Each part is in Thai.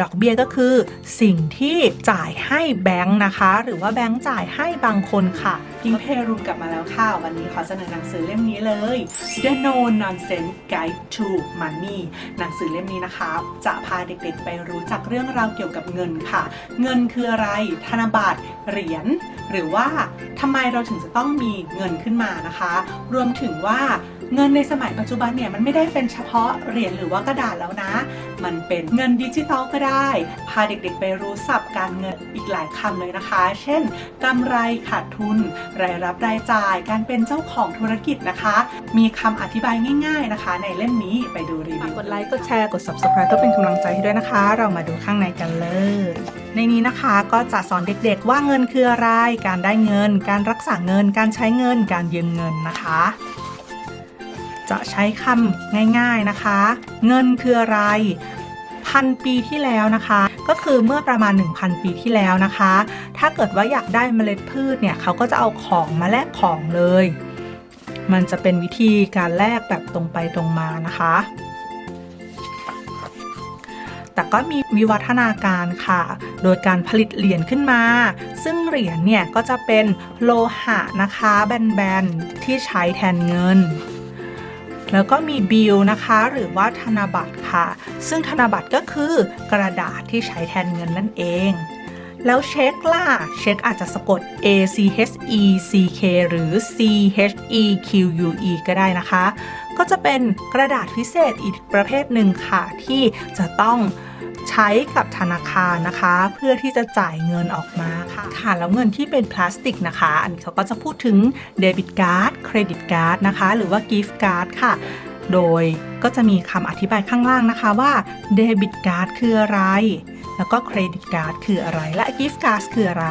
ดอกเบี้ยก็คือ สิ่งที่จ่ายให้แบงค์นะคะ หรือว่าแบงค์จ่ายให้บางคนค่ะ พิงเพรูกลับมาแล้วค่ะ วันนี้ขอเสนอหนังสือเล่มนี้เลย The No Nonsense Guide to Money หนังสือเล่มนี้นะคะ จะพาเด็กๆไปรู้จักเรื่องราวเกี่ยวกับเงินค่ะ เงินคืออะไรธนบัตรเหรียญหรือว่าทำไมเราถึงจะต้องมีเงินขึ้นมานะคะ รวมถึงว่า เงินในสมัยปัจจุบันเนี่ยมันไม่ได้เป็นเฉพาะเหรียญหรือว่ากระดาษแล้วนะ มันเป็นเงินดิจิตอลก็ได้ พาเด็กๆไปรู้ศัพท์การเงินอีกหลายคำเลยนะคะ เช่นกำไรขาดทุน รายรับรายจ่ายการเป็นเจ้าของธุรกิจนะคะ มีคำอธิบายง่าย ๆนะคะ ในเล่มนี้ไปดูรีวิวกดไลค์กดแชร์กด subscribe ก็เป็นกำลังใจให้ด้วยนะคะ เรามาดูข้างในกันเลย ในนี้นะคะก็จะสอนเด็กๆว่าเงินคืออะไร การได้เงิน การรักษาเงิน การใช้เงิน การยืมเงินนะคะ จะใช้คำง่ายๆนะคะ เงินคืออะไรพันปีที่แล้วนะคะ ก็คือเมื่อประมาณ 1,000 ปีที่แล้วนะคะ ถ้าเกิดว่าอยากได้เมล็ดพืชเนี่ยเขาก็จะเอาของมาแลกของเลย มันจะเป็นวิธีการแลกแบบตรงไปตรงมานะคะ แต่ก็มีวิวัฒนาการค่ะ โดยการผลิตเหรียญขึ้นมา ซึ่งเหรียญเนี่ยก็จะเป็นโลหะนะคะ แบนๆที่ใช้แทนเงิน แล้วก็มีบิลนะคะหรือว่าธนบัตรค่ะ ซึ่งธนบัตรก็คือกระดาษที่ใช้แทนเงินนั่นเอง แล้วเช็คล่ะ เช็คอาจจะสะกด A C H E C K หรือ C H E Q U E ก็ได้นะคะ ก็จะเป็นกระดาษพิเศษอีกประเภทหนึ่งค่ะ ที่จะต้อง ช้กับธนาคารนะคะ เพื่อที่จะจ่ายเงินออกมาค่ะค่ะแล้วเงินที่เป็นพลาสติกนะคะ อันนี้เขาก็จะพูดถึงเดบิตการ์ดเครดิตการ์ดนะคะ หรือว่ากิฟต์การ์ดค่ะ โดยก็จะมีคำอธิบายข้างล่างนะคะว่าเดบิตการ์ดคืออะไรแล้วก็เครดิตการ์ดคืออะไร และกิฟต์การ์ดคืออะไร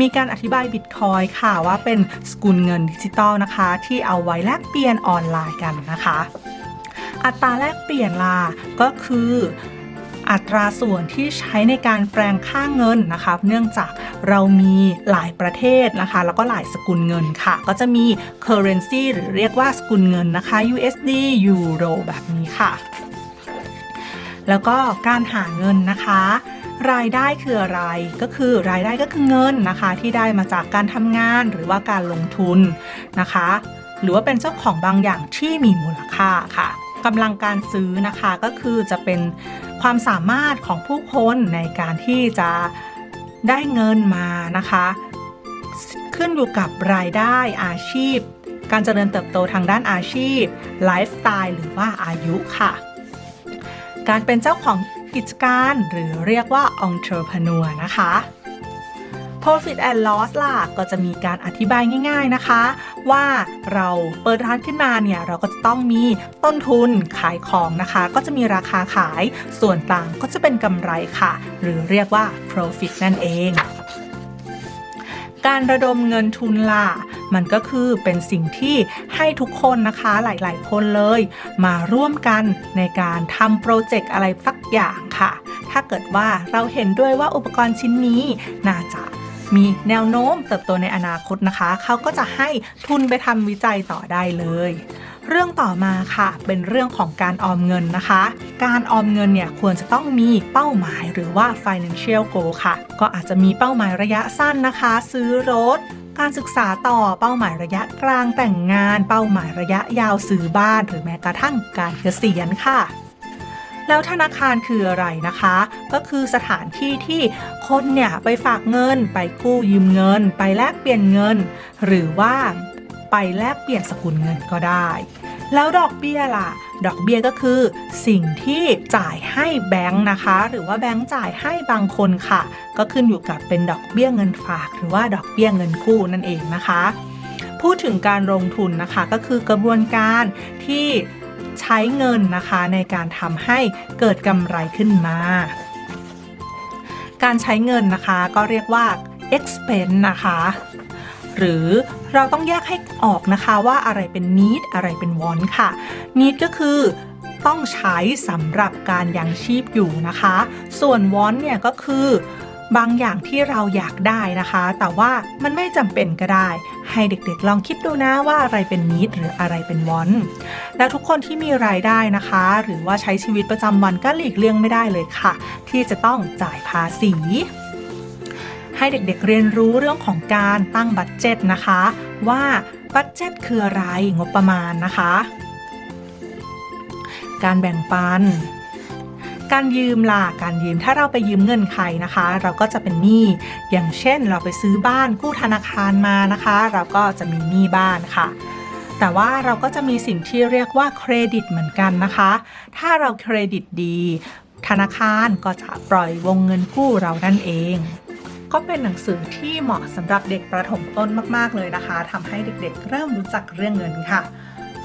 มีการอธิบายบิตคอยค่ะว่าเป็นสกุลเงินดิจิตอลนะคะ ที่เอาไว้แลกเปลี่ยนออนไลน์กันนะคะ อัตราแลกเปลี่ยนล่ะก็คือ อัตราส่วนที่ใช้ในการแปลงค่าเงินนะคะเนื่องจากเรามีหลายประเทศนะคะ แล้วก็หลายสกุลเงินค่ะ ก็จะมี currency หรือเรียกว่าสกุลเงินนะคะ USD Euro แบบนี้ค่ะ แล้วก็การหาเงินนะคะรายได้คืออะไรก็คือรายได้ก็คือเงินนะคะ ที่ได้มาจากการทำงานหรือว่าการลงทุนนะคะ หรือว่าเป็นเจ้าของบางอย่างที่มีมูลค่าค่ะกำลังการซื้อนะคะก็คือจะเป็น ความสามารถของผู้คนในการที่จะได้เงินมานะคะ ขึ้นอยู่กับรายได้อาชีพ การเจริญเติบโตทางด้านอาชีพไลฟ์สไตล์หรือว่าอายุค่ะ การเป็นเจ้าของกิจการหรือเรียกว่า entrepreneur นะคะ Profit and Loss ล่ะก็จะมีการอธิบายง่าย ๆนะคะ ว่าเราเปิดร้านขึ้นมาเนี่ยเราก็จะต้องมีต้นทุนขายของนะคะ ก็จะมีราคาขายส่วนต่างก็จะเป็นกำไรค่ะ หรือเรียกว่า Profit นั่นเองการระดมเงินทุนล่ะ มันก็คือเป็นสิ่งที่ให้ทุกคนนะคะหลายๆ คนเลย มาร่วมกันในการทำโปรเจกต์อะไรสักอย่างค่ะ ถ้าเกิดว่าเราเห็นด้วยว่าอุปกรณ์ชิ้นนี้น่าจะ มีแนวโน้มเติบโตในอนาคตนะคะ เขาก็จะให้ทุนไปทำวิจัยต่อได้เลย เรื่องต่อมาค่ะเป็นเรื่องของการออมเงินนะคะ การออมเงินเนี่ยควรจะต้องมีเป้าหมายหรือว่า financial goal ค่ะ ก็อาจจะมีเป้าหมายระยะสั้นนะคะ ซื้อรถการศึกษาต่อเป้าหมายระยะกลางแต่งงาน เป้าหมายระยะยาวซื้อบ้าน หรือแม้กระทั่งการเกษียณค่ะ แล้วธนาคารคืออะไรนะคะ ก็คือสถานที่ที่คนเนี่ยไปฝากเงิน ไปกู้ยืมเงิน ไปแลกเปลี่ยนเงิน หรือว่าไปแลกเปลี่ยนสกุลเงินก็ได้ แล้วดอกเบี้ยล่ะ ดอกเบี้ยก็คือสิ่งที่จ่ายให้แบงค์นะคะ หรือว่าแบงค์จ่ายให้บางคนค่ะ ก็ขึ้นอยู่กับเป็นดอกเบี้ยเงินฝาก หรือว่าดอกเบี้ยเงินกู้นั่นเองนะคะ พูดถึงการลงทุนนะคะก็คือกระบวนการที่ ใช้เงินนะคะในการทำให้เกิดกำไรขึ้นมา การใช้เงินนะคะก็เรียกว่า expense นะคะ หรือเราต้องแยกให้ออกนะคะว่าอะไรเป็น need อะไรเป็น want ค่ะ need ก็คือต้องใช้สำหรับการยังชีพอยู่นะคะ ส่วน want เนี่ยก็คือ บางอย่างที่เราอยากได้นะคะ แต่ว่ามันไม่จำเป็นก็ได้ ให้เด็กๆลองคิดดูนะว่าอะไรเป็นนิดหรืออะไรเป็นวอนแล้วทุกคนที่มีรายได้นะคะ หรือว่าใช้ชีวิตประจำวันก็หลีกเลี่ยงไม่ได้เลยค่ะ ที่จะต้องจ่ายภาษีให้เด็กๆเรียนรู้เรื่องของการตั้งบัตเจตนะคะ ว่าบัตเจตคืออะไรงบประมาณนะคะ การแบ่งปัน การยืมล่ะการยืมถ้าเราไปยืมเงินใครนะคะ เราก็จะเป็นหนี้อย่างเช่นเราไปซื้อบ้านกู้ธนาคารมานะคะ เราก็จะมีหนี้บ้านค่ะ แต่ว่าเราก็จะมีสิ่งที่เรียกว่าเครดิตเหมือนกันนะคะ ถ้าเราเครดิตดี ธนาคารก็จะปล่อยวงเงินกู้เรานั่นเองก็เป็นหนังสือที่เหมาะสำหรับเด็กประถมต้นมาก ๆ เลยนะคะทำให้เด็กๆ เริ่มรู้จักเรื่องเงินค่ะ